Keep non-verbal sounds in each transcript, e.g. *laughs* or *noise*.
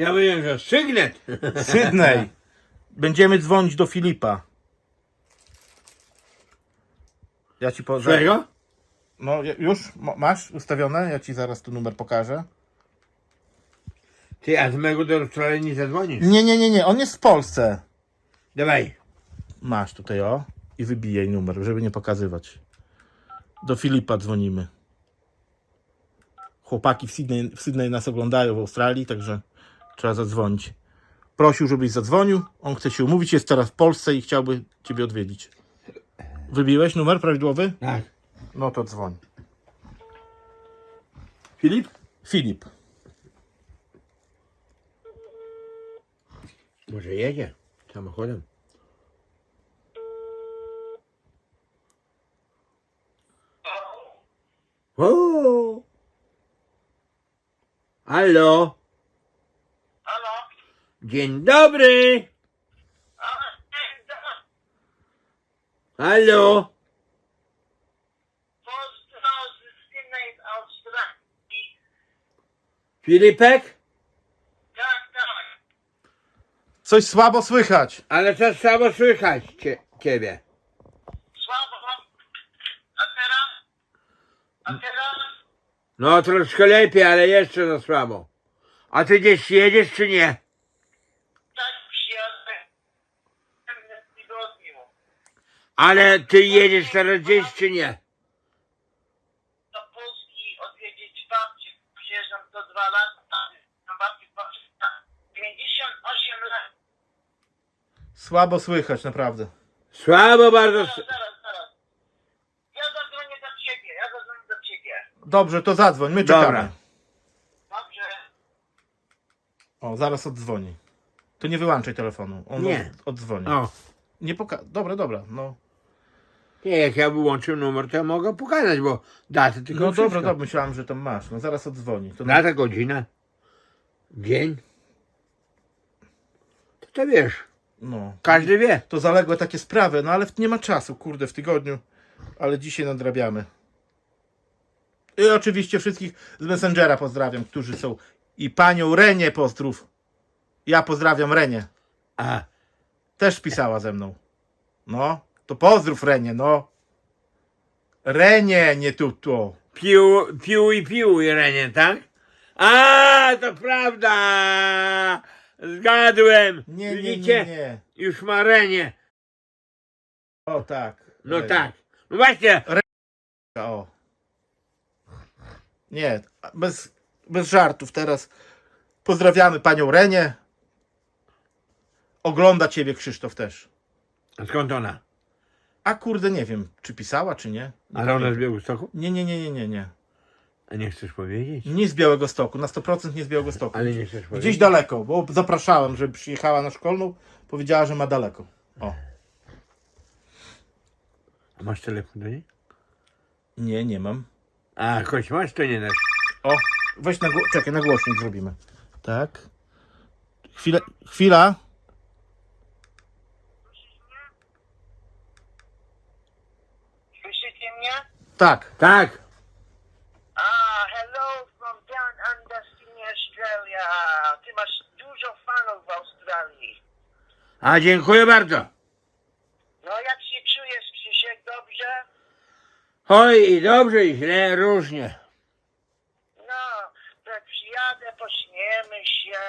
Ja mówię, że sygnet. *laughs* Sydney. Będziemy dzwonić do Filipa. Ja ci po... Czego? No ja- już Mo- masz ustawione? Ja ci zaraz tu numer pokażę. Ty, a z mego do Australii nie zadzwonisz? Nie, nie, nie, nie. On jest w Polsce. Dawaj. Masz tutaj o. I wybijaj numer, żeby nie pokazywać. Do Filipa dzwonimy. Chłopaki w Sydney, w Sydney nas oglądają w Australii, także trzeba zadzwonić. Prosił, żebyś zadzwonił. On chce się umówić, jest teraz w Polsce i chciałby ciebie odwiedzić. Wybiłeś numer prawidłowy? Tak. No to dzwoń. Filip? Filip. Może jedzie samochodem. O! Halo? Dzień dobry! Halo? Pozdro z innej Australii. Filipek? Tak, tak. Coś słabo słychać. Ale to samo słychać cie, ciebie. Słabo. A teraz? A teraz? No troszkę lepiej, ale jeszcze za słabo. A ty gdzieś jedziesz czy nie? Tak przyjadę. W następnym tygodniu. Ale ty jedziesz teraz gdzieś czy nie? Do Polski odwiedzić babcię. Przyjeżdżam do dwa lata. Na babci babci 58 lat. Słabo słychać, naprawdę. Słabo bardzo. Zaraz, s- zaraz, zaraz. Ja zadzwonię do ciebie. Ja zadzwonię do ciebie. Dobrze, to zadzwoń, my czekamy. Dobra. Dobrze. O, zaraz oddzwoni. To nie wyłączaj telefonu. On Nie. od- oddzwoni. O. Nie poka... Dobra, dobra, no. Nie, jak ja wyłączę numer, to ja mogę pokazać, bo datę tylko No wszystko. dobra, dobra, myślałem, że tam masz. No zaraz oddzwoni. To Data, godzina, dzień. To to wiesz, No. każdy wie. To zaległe takie sprawy, no ale w- nie ma czasu, kurde, w tygodniu. Ale dzisiaj nadrabiamy. I oczywiście wszystkich z Messengera pozdrawiam, którzy są. I panią Renię pozdrów. Ja pozdrawiam Renię. A, Też pisała ze mną. No, to pozdrów Renię, no. Renię, nie tu, tu. pił, pił i pił Irenie, tak? A, to prawda! Zgadłem! Nie, nie, Widzicie? nie, nie. Już ma Renię. O tak. No Renię. tak. No właśnie, O. Nie, bez, bez żartów teraz. Pozdrawiamy panią Renię. Ogląda ciebie Krzysztof też. Skąd ona? A kurde, nie wiem, czy pisała, czy nie. Nie, Ale ona z. Białegostoku? nie, nie, nie, nie, nie, nie. A nie chcesz powiedzieć? Nie z Białego Stoku, na 100% nie z Białego Stoku. Ale nie chcesz powiedzieć? Gdzieś daleko, bo zapraszałem, żeby przyjechała na szkolną. Powiedziała, że ma daleko. O. A masz telefon do niej? Nie, nie mam. A, choć masz, to nie dasz. O, weź na gło- czekaj, na głośnik zrobimy. Tak. Chwilę, chwila. Słyszycie mnie? Tak. Tak. Ah, hello from down under Sydney, Australia. Ty masz dużo fanów w Australii. A, dziękuję bardzo. No jak się czujesz, Krzysiek, dobrze? Oj, i dobrze, i źle, różnie. No, to przyjadę, pośmiejemy się,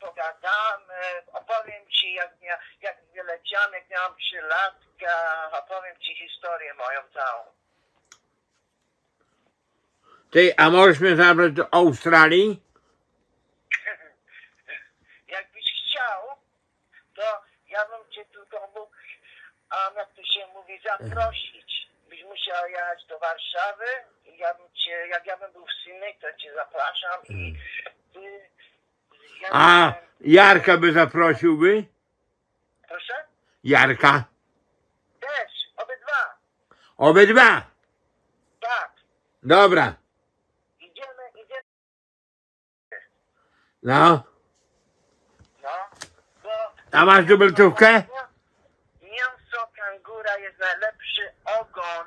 pogadamy, opowiem ci jak, mia, jak wyleciałem, jak miałam trzylatka, opowiem ci historię moją całą. Ty, a możesz mnie zabrać do Australii? *laughs* Jakbyś chciał, to ja bym cię tylko mógł, a jak to się mówi, zaprosić. Byś musiał jechać do Warszawy i ja bym cię, jak ja bym był w Sydney, to cię zapraszam i ty... Ja A, bym- Jarka by zaprosiłby? Proszę? Jarka? Też, obydwa, Obydwa. tak. Dobra. No. no. Bo A masz dubeltówkę? mięso kangura jest najlepszy ogon.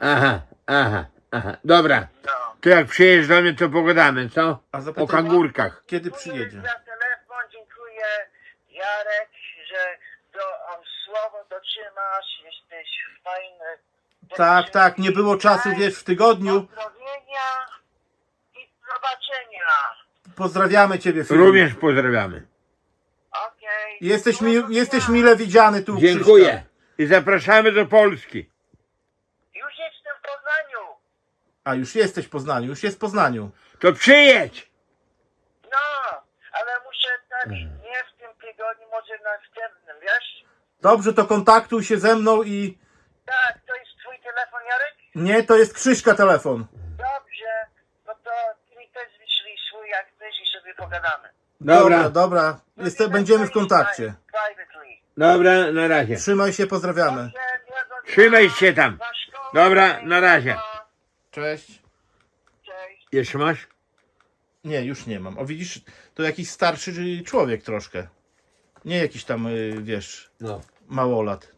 Aha, aha, aha. Dobra. No. To jak przyjedziesz do mnie, to pogadamy, co? A O zapytaj, kangurkach. kiedy Dziękuję przyjedzie? za telefon, dziękuję Jarek, że do, o, słowo dotrzymasz, jesteś fajny. Tak, tak, nie było czasu, wiesz, w tygodniu. Pozdrowienia i zobaczenia. Pozdrawiamy Ciebie, Filip. Również pozdrawiamy. Okej. Jesteś, mi, Miłego jesteś mile widziany tu. Dziękuję. Krzyśka. I zapraszamy do Polski. Już jestem w Poznaniu. A, już jesteś w Poznaniu, już jest w Poznaniu. To przyjedź. No, ale muszę tak nie w tym tygodniu, może następnym, wiesz? Dobrze, to kontaktuj się ze mną i... Tak, to jest twój telefon, Jarek? Nie, to jest Krzyśka telefon. Dobrze, no to ty mi też wyślij swój jak chcesz i sobie pogadamy. Dobra, Dobra, dobra. Jest, będziemy w kontakcie. Privately. dobra, na razie. Trzymaj się, pozdrawiamy. Trzymaj się tam. Dobra, na razie. Cześć. Cześć. Jeszcze masz? Nie, już nie mam. O widzisz, to jakiś starszy człowiek troszkę. Nie jakiś tam, y, wiesz, No. małolat.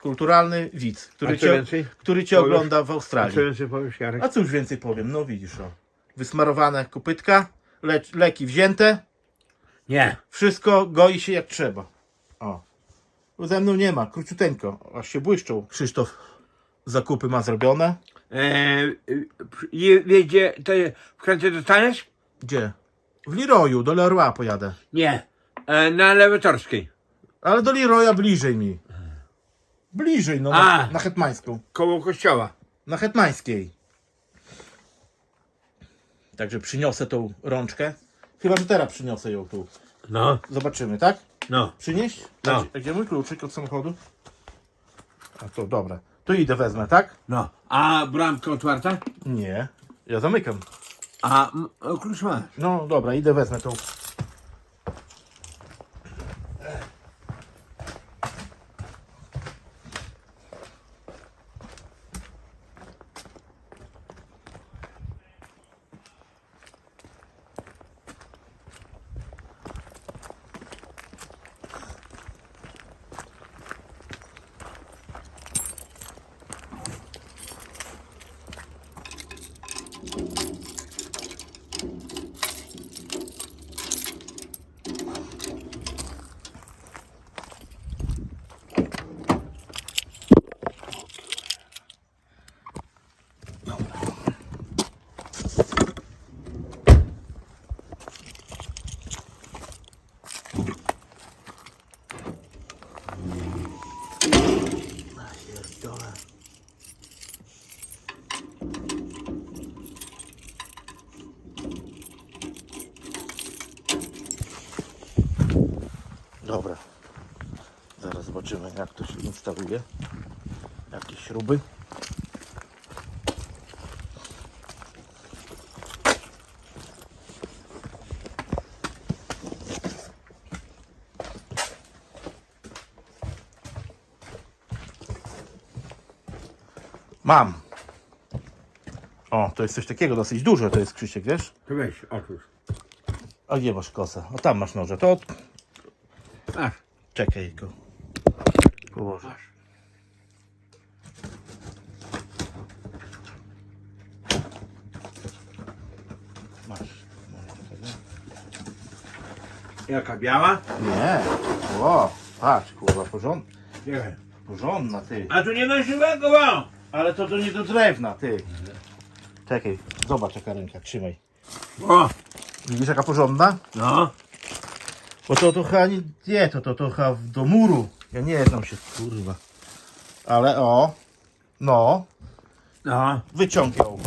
Kulturalny widz, A który co cię, więcej? który cię Powiesz? ogląda w A co Australii. więcej powiesz, Jarek? A cóż więcej powiem, no widzisz o. Wysmarowane kopytka, le leki wzięte, Nie. Wszystko goi się jak trzeba. O. Bo ze mną nie ma, króciuteńko, aż się błyszczą. Krzysztof zakupy ma zrobione. Eee, wiesz gdzie to w końcu dostaniesz? Gdzie? W Leroyu, do Leroy pojadę. Nie. E, na Lewotorskiej. Ale do Leroya bliżej mi. Bliżej, no, A. na, na Hetmańską. Koło kościoła. Na Hetmańskiej. Także przyniosę tą rączkę. Chyba, że teraz przyniosę ją tu. No, Zobaczymy, tak? no. Przynieść? No. A, gdzie- a gdzie mój kluczyk od samochodu? A to dobra. To idę wezmę, tak? No. A bramka otwarta? Nie. Ja zamykam. A m- o, klucz masz. No dobra, idę wezmę tą. Dobra. Zaraz zobaczymy jak to się instaluje. Jakie śruby. Mam. O, to jest coś takiego dosyć duże, to jest Krzysiek, wiesz? To weź, otwórz. A gdzie masz kosę? O, tam masz noże. To od... Masz. Czekaj go. Położę. Masz. Jaka biała? Nie. O, patrz, kurwa, porząd... Nie. porządna, ty. A tu nie ma żywego, bo. Ale to to nie do drewna, ty. Czekaj, zobacz jaka ręka, trzymaj. O, Widzisz jaka porządna? no. Bo to to chyba nie, to, to w- do muru. Ja nie znam się, kurwa. Ale o, no, No. wyciąg ją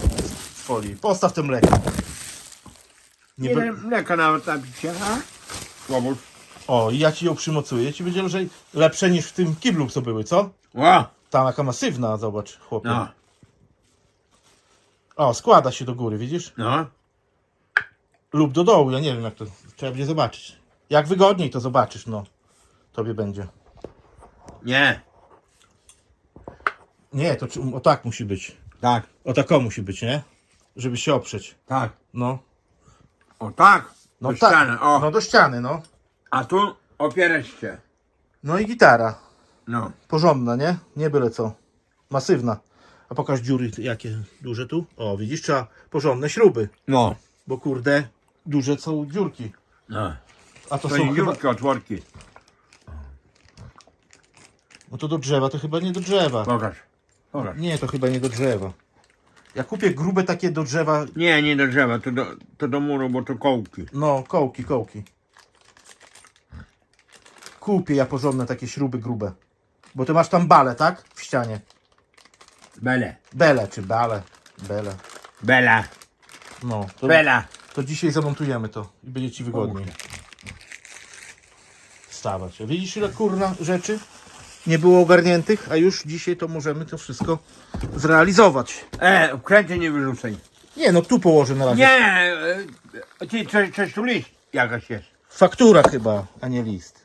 z folii. Postaw tym mleko. Nie Nie be... wiem, mleka nawet napić się, a? Łobuz. O, i ja ci ją przymocuję. Ci będzie lżej, lepsze niż w tym kiblu, co były, co? O, Tam jaka masywna, zobacz, chłopie. no. O, składa się do góry, widzisz? No. Lub do dołu, ja nie wiem jak to, trzeba będzie zobaczyć. Jak wygodniej to zobaczysz, no. Tobie będzie. Nie. Nie, to czy- o tak musi być. Tak, O tako musi być, nie? Żeby się oprzeć. tak. No. O tak. No Do tak. ściany, o. No do ściany, no. A tu opierać się. No i gitara. No. Porządna, nie? Nie byle co. Masywna. A pokaż dziury jakie duże tu. O, widzisz, trzeba porządne śruby. No. Bo kurde, duże są dziurki. no. A to, To są są chyba... otworki. No to do drzewa, to chyba nie do drzewa. Pokaż. Pokaż. Nie, to chyba nie do drzewa. Ja kupię grube takie do drzewa. Nie, nie do drzewa, to do, to do muru, bo to kołki. No, kołki, kołki. Kupię ja porządne takie śruby grube. Bo ty masz tam bale, tak? W ścianie. Bele. Bele czy bale. Bele. Bela. No, to, Bela. to dzisiaj zamontujemy to i będzie ci wygodniej. Widzisz ile kurna rzeczy nie było ogarniętych, a już dzisiaj to możemy to wszystko zrealizować. E, wkręty nie wyrzucaj. Nie, no tu położę na razie. Nie, e, ty coś, coś tu liść jakaś jest. Faktura chyba, a nie list.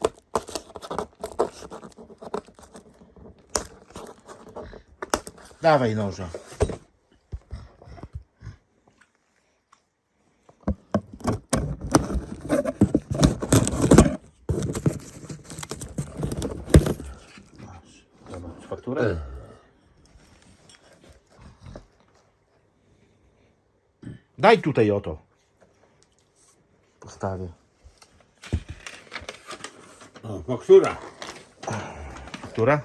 Dawaj noża. Fakturę. Daj tutaj oto. Postawię. O, faktura. Która?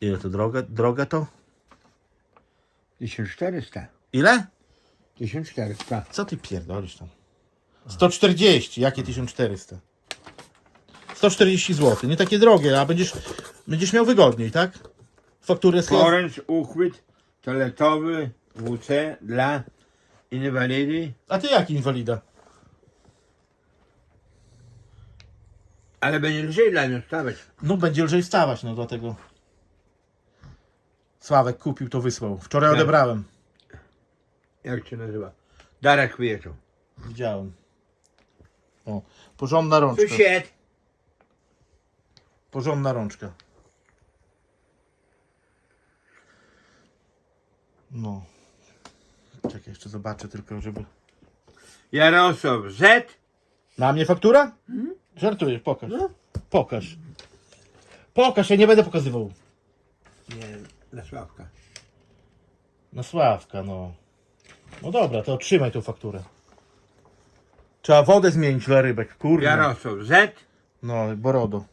Ile to droga, droga to? 1400. Ile? 1400. Co ty pierdolisz tam? 140, jakie 1400? 140 zł, nie takie drogie, a będziesz, będziesz miał wygodniej, tak? Fakturę z Poręcz, uchwyt toaletowy WC dla inwalidy, A ty jaki inwalida? ale będzie lżej dla mnie stawać. No będzie lżej wstawać, no dlatego. Sławek kupił, to wysłał. Wczoraj Tak. odebrałem. Jak się nazywa? Darek wyjeżdżał. Widziałem. O, porządna rączka. Sąsiad. Porządna rączka. No. Czekaj, jeszcze zobaczę tylko, żeby... Jarosław Z. Na mnie faktura? Żartujesz, pokaż. Pokaż. Pokaż, ja nie będę pokazywał. Nie, dla Sławka. Na Sławka, no. No dobra, to otrzymaj tą fakturę. Trzeba wodę zmienić dla rybek, kurde. Jarosław Z. No, Borodo.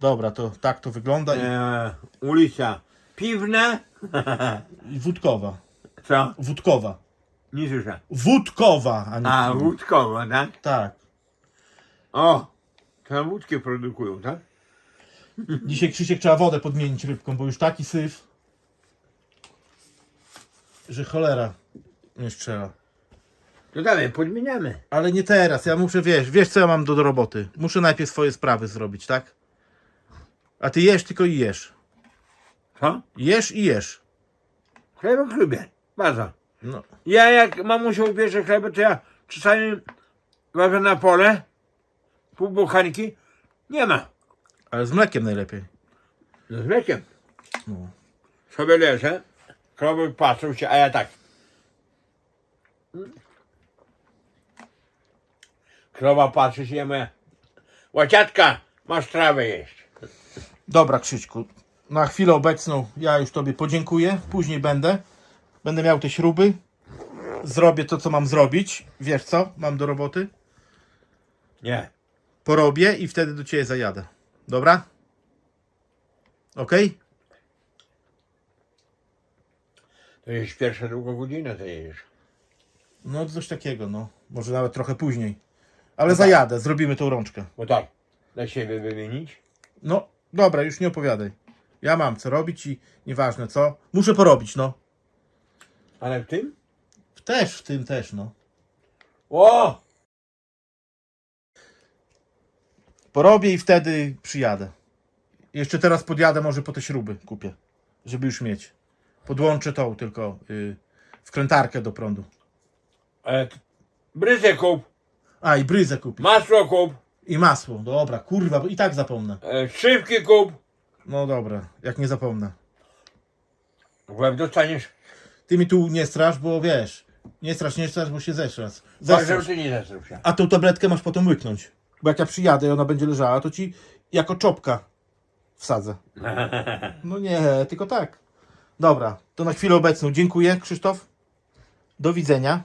Dobra, to tak to wygląda. I, E, ulica Piwna. *laughs* i wódkowa. Co? Wódkowa. Nie słyszę. Wódkowa, a nie... A, wódkowa, tak? Tak. O, to wódkę produkują, tak? Dzisiaj Krzysiek trzeba wodę podmienić rybką, bo już taki syf, że cholera nie strzela. To dawaj, podmieniamy. Ale nie teraz, ja muszę, wiesz, wiesz co ja mam do, do roboty. Muszę najpierw swoje sprawy zrobić, tak? A ty jesz tylko i jesz. Co? Jesz i jesz. Chlebek lubię. Bardzo. No. Ja jak mamusia ubierze chlebek, to ja czasami łapię na pole, pół buchanki, nie ma. Ale z mlekiem najlepiej. No z mlekiem. No. Sobie leżę, krowy patrzą się, a ja tak. Krowa patrzy się, ja mówię, łaciatka, masz trawę jeść. Dobra, Krzyśku. Na chwilę obecną ja już Tobie podziękuję. Później będę. Będę miał te śruby. Zrobię to, co mam zrobić. Wiesz co? Mam do roboty. Nie. Porobię i wtedy do Ciebie zajadę. Dobra? Okej? To jest pierwsza, druga godzina, to jedziesz. No coś takiego, no. Może nawet trochę później. Ale zajadę, zrobimy tą rączkę. Bo tak, dla siebie wymienić. No, dobra, już nie opowiadaj. Ja mam co robić i nieważne co. Muszę porobić, no. Ale w tym? Też w tym też, no. O! Porobię i wtedy przyjadę. Jeszcze teraz podjadę, może po te śruby kupię, żeby już mieć. Podłączę tą tylko y, wkrętarkę do prądu. E, bryzę kup, A i bryzę kupić. masło kup, I masło. Dobra, kurwa, bo i tak zapomnę. e, szybki kup. No dobra, jak nie zapomnę. W łeb dostaniesz. Ty mi tu nie strasz, bo wiesz. Nie strasz, nie strasz, bo się zeszłasz. Tak, żeby ty nie zastrał się. A tą tabletkę masz potem łyknąć. Bo jak ja przyjadę i ona będzie leżała, to ci jako czopka wsadzę. *laughs* No nie, tylko tak. Dobra, to na chwilę obecną dziękuję, Krzysztof. Do widzenia.